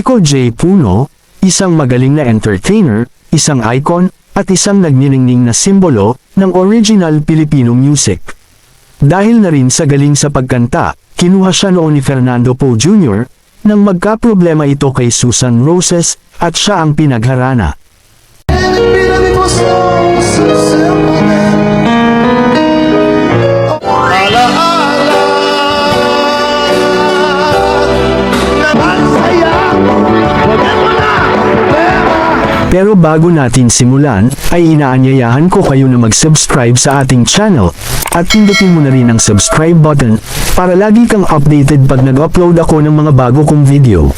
Rico J. Puno, isang magaling na entertainer, isang icon, at isang nagniningning na simbolo ng original Filipino music. Dahil na rin sa galing sa pagkanta, kinuha siya noon ni Fernando Poe Jr. nang magkaproblema ito kay Susan Roses at siya ang pinagharana. Pero bago natin simulan, ay inaanyayahan ko kayo na mag-subscribe sa ating channel at pindutin mo na rin ang subscribe button para lagi kang updated pag nag-upload ako ng mga bago kong video.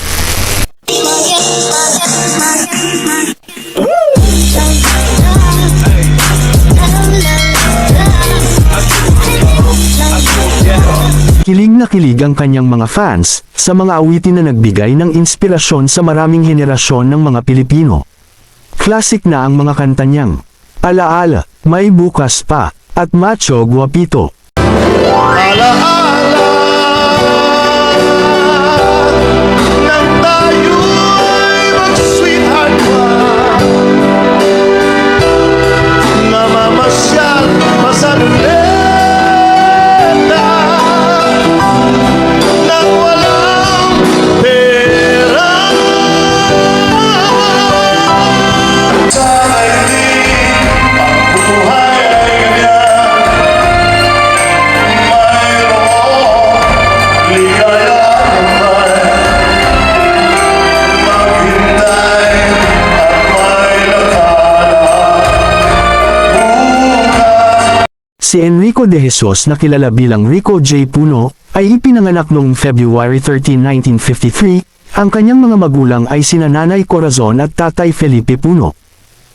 Kilig na kilig ang kanyang mga fans sa mga awitin na nagbigay ng inspirasyon sa maraming henerasyon ng mga Pilipino. Classic na ang mga kanta niyang Alaala, May Bukas Pa, at Macho Guapito. Nang Si Enrico de Jesus na kilala bilang Rico J. Puno ay ipinanganak noong February 13, 1953. Ang kanyang mga magulang ay sina Nanay Corazon at Tatay Felipe Puno.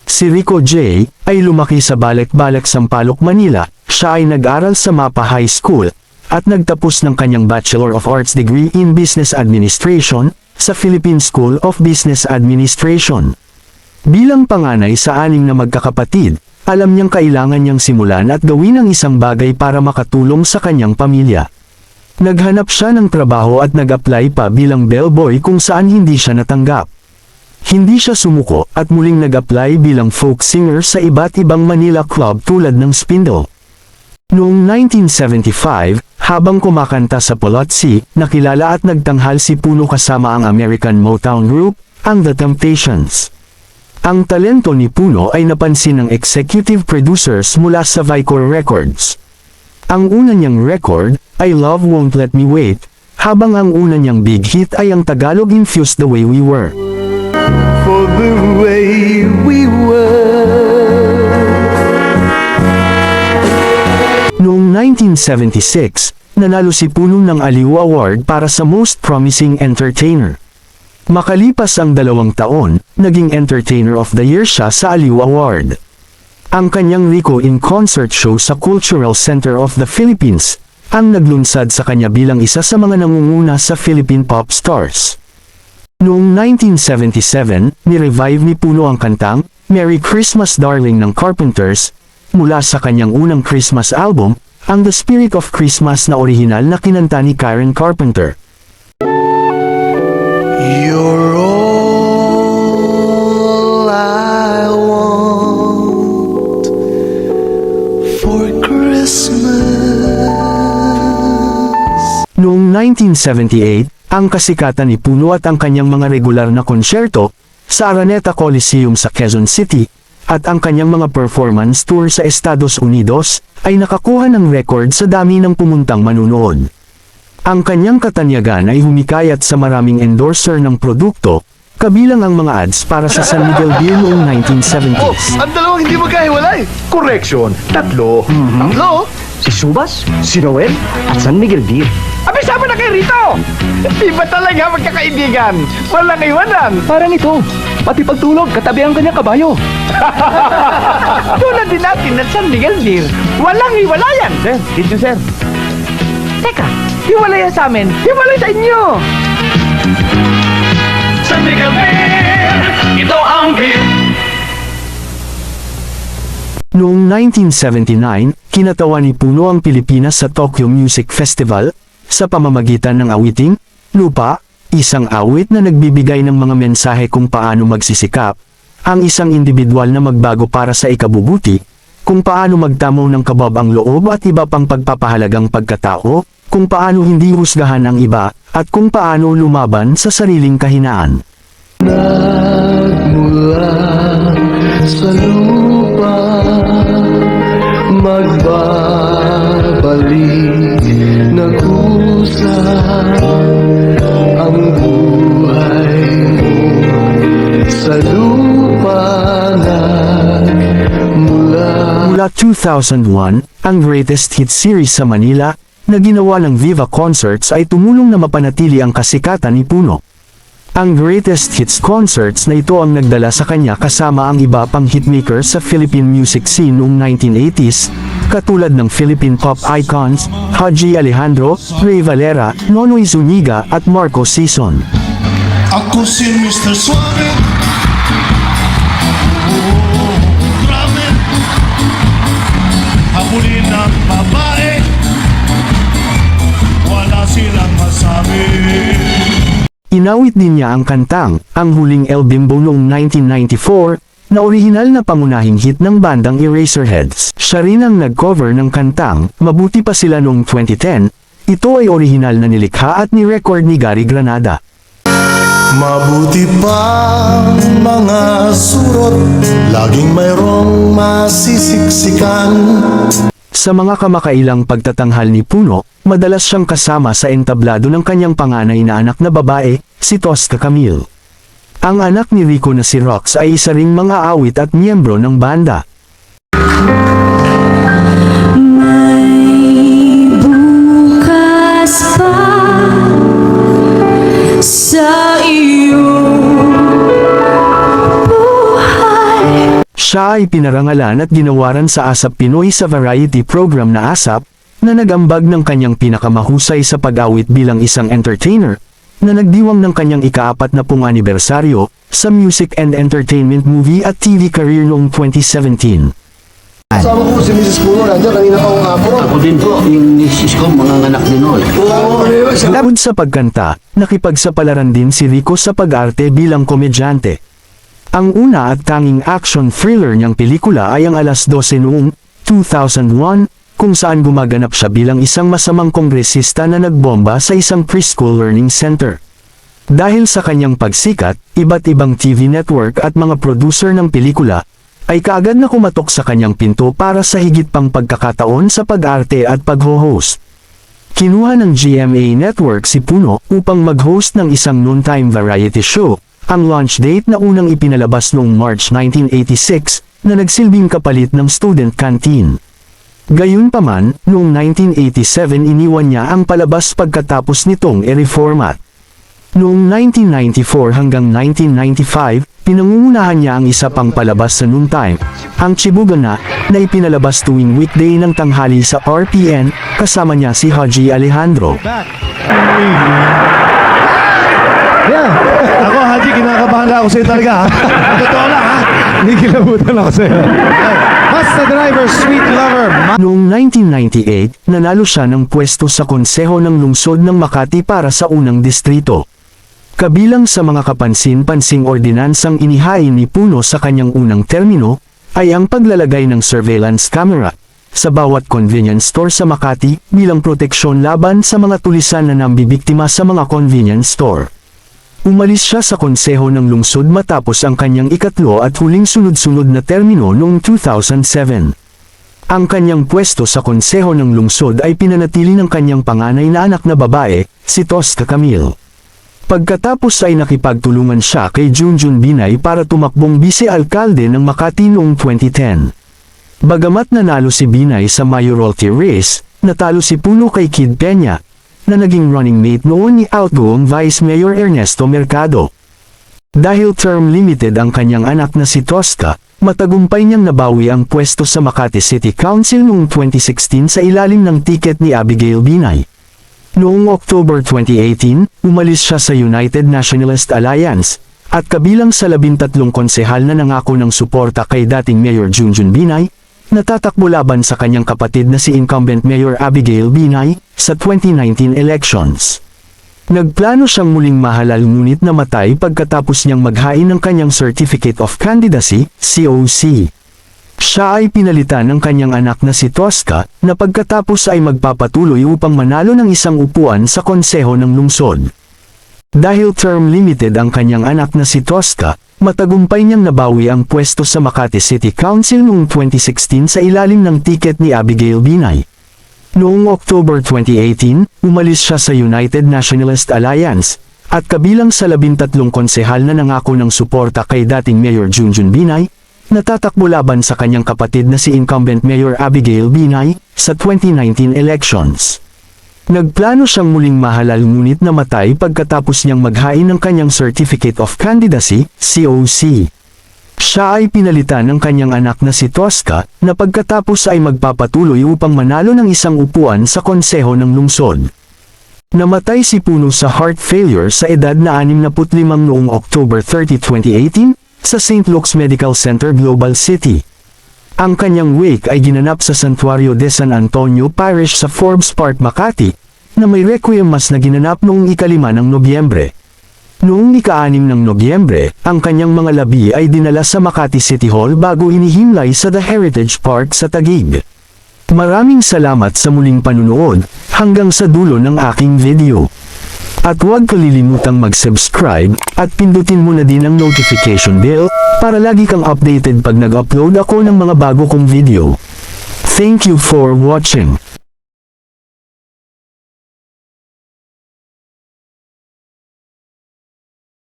Si Rico J. ay lumaki sa Balek-Balek, Sampaloc, Manila. Siya ay nag-aral sa Mapa High School at nagtapos ng kanyang Bachelor of Arts degree in Business Administration sa Philippine School of Business Administration. Bilang panganay sa aning na magkakapatid, alam niyang kailangan niyang simulan at gawin ang isang bagay para makatulong sa kanyang pamilya. Naghanap siya ng trabaho at nag-apply pa bilang bellboy kung saan hindi siya natanggap. Hindi siya sumuko at muling nag-apply bilang folk singer sa iba't ibang Manila club tulad ng Spindle. Noong 1975, habang kumakanta sa Polotsi, nakilala at nagtanghal si Puno kasama ang American Motown Group, ang The Temptations. Ang talento ni Puno ay napansin ng executive producers mula sa Vicor Records. Ang una niyang record ay Love Won't Let Me Wait, habang ang una niyang big hit ay ang Tagalog-infused The Way We Were. For the way we were Noong 1976, nanalo si Puno ng Aliw Award para sa Most Promising Entertainer. Makalipas ang dalawang taon, naging Entertainer of the Year siya sa Aliw Award. Ang kanyang Rico in Concert show sa Cultural Center of the Philippines, ang naglunsad sa kanya bilang isa sa mga nangunguna sa Philippine pop stars. Noong 1977, ni-revive ni Puno ang kantang Merry Christmas Darling ng Carpenters mula sa kanyang unang Christmas album, ang The Spirit of Christmas na orihinal na kinanta ni Karen Carpenter. 1978, ang kasikatan ni Puno at ang kanyang mga regular na konsyerto sa Araneta Coliseum sa Quezon City at ang kanyang mga performance tour sa Estados Unidos ay nakakuha ng record sa dami ng pumuntang manunood. Ang kanyang katanyagan ay humikayat sa maraming endorser ng produkto, kabilang ang mga ads para sa San Miguel Beer noong 1970s. Ang dalawang hindi magkahiwalay. Correction, tatlo. Tatlo? Si Subas, si Noel, at San Miguel Beer. Abi, sama na kayo rito! Iba talaga magkakaibigan. Walang iwanan. Parang ito, pati pagtulog katabi ang kanyang kabayo. Tulad din natin ng San Miguel Beer. Walang iwalayan. Sir, did you sir? Teka, hiwalayan sa amin. Hiwalay sa inyo. San Miguel Beer, ito ang beer. Noong 1979, kinatawa ni Puno ang Pilipinas sa Tokyo Music Festival sa pamamagitan ng awiting, lupa, isang awit na nagbibigay ng mga mensahe kung paano magsisikap, ang isang individual na magbago para sa ikabubuti, kung paano magtamo ng kabab ang loob at iba pang pagpapahalagang pagkatao, kung paano hindi husgahan ang iba, at kung paano lumaban sa sariling kahinaan. Nagmula sa lupa Magbabalik na kusa Ang buhay mo Sa lupa nagmula Mula 2001, ang greatest hit series sa Manila, na ginawa ng Viva Concerts ay tumulong na mapanatili ang kasikatan ni Puno. Ang greatest hits concerts na ito ang nagdala sa kanya kasama ang iba pang hitmakers sa Philippine music scene noong 1980s, katulad ng Philippine pop icons, Haji Alejandro, Ray Valera, Nonoy Zuniga at Marco Sison. Ako si Mr. Suave Habulin ng babae Wala silang masabi Inawit din niya ang kantang, ang huling El Bimbo noong 1994, na orihinal na pangunahing hit ng bandang Eraserheads. Siya rin ang nag-cover ng kantang, Mabuti pa sila noong 2010, ito ay orihinal na nilikha at ni-record ni Gary Granada. Mabuti pa mga surot Laging mayroong masisiksikan Sa mga kamakailang pagtatanghal ni Puno, madalas siyang kasama sa entablado ng kanyang panganay na anak na babae, si Tosca Camille. Ang anak ni Rico na si Rox ay isa ring mga awit at miyembro ng banda. Siya ay pinarangalan at ginawaran sa ASAP Pinoy sa variety program na ASAP, na nagambag ng kanyang pinakamahusay sa pag-awit bilang isang entertainer, na nagdiwang ng kanyang ikaapat na pung anibersaryo, sa music and entertainment movie at TV career noong 2017. Kasama ko si Mrs. Puno, nandiyan kanina pa akong hapon. Ako din po, yung misis ko, mga anak din yun? Bukod sa pagkanta, nakipagsapalaran din si Rico sa pag-arte bilang komedyante. Ang una at tanging action thriller niyang pelikula ay ang Alas 12 noong 2001, kung saan gumaganap siya bilang isang masamang kongresista na nagbomba sa isang preschool learning center. Dahil sa kanyang pagsikat, iba't ibang TV network at mga producer ng pelikula, ay kaagad na kumatok sa kanyang pinto para sa higit pang pagkakataon sa pag-arte at pag-host. Kinuha ng GMA Network si Puno upang mag-host ng isang noontime variety show, ang launch date na unang ipinalabas noong March 1986, na nagsilbing kapalit ng student canteen. Gayunpaman, noong 1987 iniwan niya ang palabas pagkatapos nitong i-reformat. Noong 1994 hanggang 1995, pinangungunahan niya ang isa pang palabas sa noontime, ang Chibugana, na ipinalabas tuwing weekday ng tanghali sa RPN, kasama niya si Haji Alejandro. Yeah. Ako, Haji, kinakabahan na ako sa'yo talaga, ha? Totoo lang, ha? Hindi kilabutan ako sa'yo. Basta driver, sweet lover, Noong 1998, nanalo siya ng pwesto sa konseho ng lungsod ng Makati para sa unang distrito. Kabilang sa mga kapansin-pansing ordinansang inihain ni Puno sa kanyang unang termino, ay ang paglalagay ng surveillance camera sa bawat convenience store sa Makati bilang proteksyon laban sa mga tulisan na nambibiktima sa mga convenience store. Umalis siya sa konseho ng lungsod matapos ang kanyang ikatlo at huling sunod-sunod na termino noong 2007. Ang kanyang pwesto sa konseho ng lungsod ay pinanatili ng kanyang panganay na anak na babae, si Tosca Camille. Pagkatapos ay nakipagtulungan siya kay Junjun Binay para tumakbong bise-alkalde ng Makati noong 2010. Bagamat nanalo si Binay sa mayoralty race, natalo si Puno kay Kid Peña, na naging running mate noon ni outgoing Vice Mayor Ernesto Mercado. Dahil term limited ang kanyang anak na si Tosca, matagumpay niyang nabawi ang pwesto sa Makati City Council noong 2016 sa ilalim ng tiket ni Abigail Binay. Noong October 2018, umalis siya sa United Nationalist Alliance, at kabilang sa labintatlong konsehal na nangako ng suporta kay dating Mayor Junjun Binay, natatakbo laban sa kanyang kapatid na si incumbent Mayor Abigail Binay sa 2019 elections. Nagplano siyang muling mahalal ngunit namatay pagkatapos niyang maghain ng kanyang Certificate of Candidacy, COC. Siya ay pinalitan ng kanyang anak na si Tosca, na pagkatapos ay magpapatuloy upang manalo ng isang upuan sa konseho ng lungsod. Dahil term limited ang kanyang anak na si Tosca, matagumpay niyang nabawi ang pwesto sa Makati City Council noong 2016 sa ilalim ng tiket ni Abigail Binay. Noong October 2018, umalis siya sa United Nationalist Alliance, at kabilang sa labintatlong konsehal na nangako ng suporta kay dating Mayor Junjun Binay, natatakbo laban sa kanyang kapatid na si incumbent Mayor Abigail Binay sa 2019 elections. Nagplano siyang muling mahalal ngunit namatay pagkatapos niyang maghain ng kanyang Certificate of Candidacy, COC. Siya ay pinalitan ng kanyang anak na si Tosca, na pagkatapos ay magpapatuloy upang manalo ng isang upuan sa konseho ng lungsod. Namatay si Puno sa heart failure sa edad na 65 noong October 30, 2018, sa St. Luke's Medical Center Global City. Ang kanyang wake ay ginanap sa Santuario de San Antonio Parish sa Forbes Park, Makati, na may requiem mas na ginanap noong ikalima ng Nobyembre. Noong ika-anim ng Nobyembre, ang kanyang mga labi ay dinala sa Makati City Hall bago inihimlay sa The Heritage Park sa Taguig. Maraming salamat sa muling panunood, hanggang sa dulo ng aking video. At huwag kalilimutang mag-subscribe, at pindutin mo na din ang notification bell, para lagi kang updated pag nag-upload ako ng mga bago kong video. Thank you for watching.